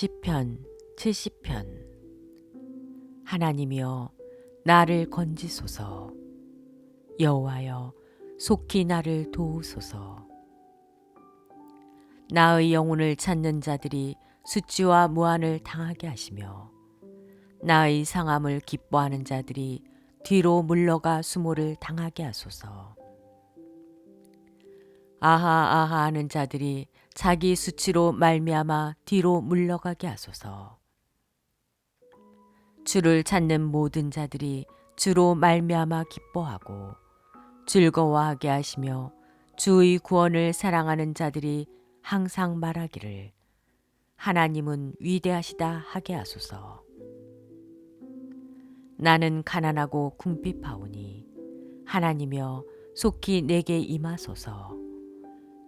시편 70편. 하나님이여 나를 건지소서. 여호와여 속히 나를 도우소서. 나의 영혼을 찾는 자들이 수치와 무한을 당하게 하시며 나의 상함을 기뻐하는 자들이 뒤로 물러가 수모를 당하게 하소서 아하 아하 하는 자들이 자기 수치로 말미암아 뒤로 물러가게 하소서. 주를 찾는 모든 자들이 주로 말미암아 기뻐하고 즐거워하게 하시며 주의 구원을 사랑하는 자들이 항상 말하기를 하나님은 위대하시다 하게 하소서. 나는 가난하고 궁핍하오니 하나님여 속히 내게 임하소서.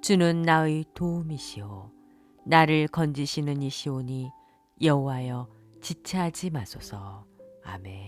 주는 나의 도움이시오. 나를 건지시는 이시오니 여호와여 지체하지 마소서. 아멘.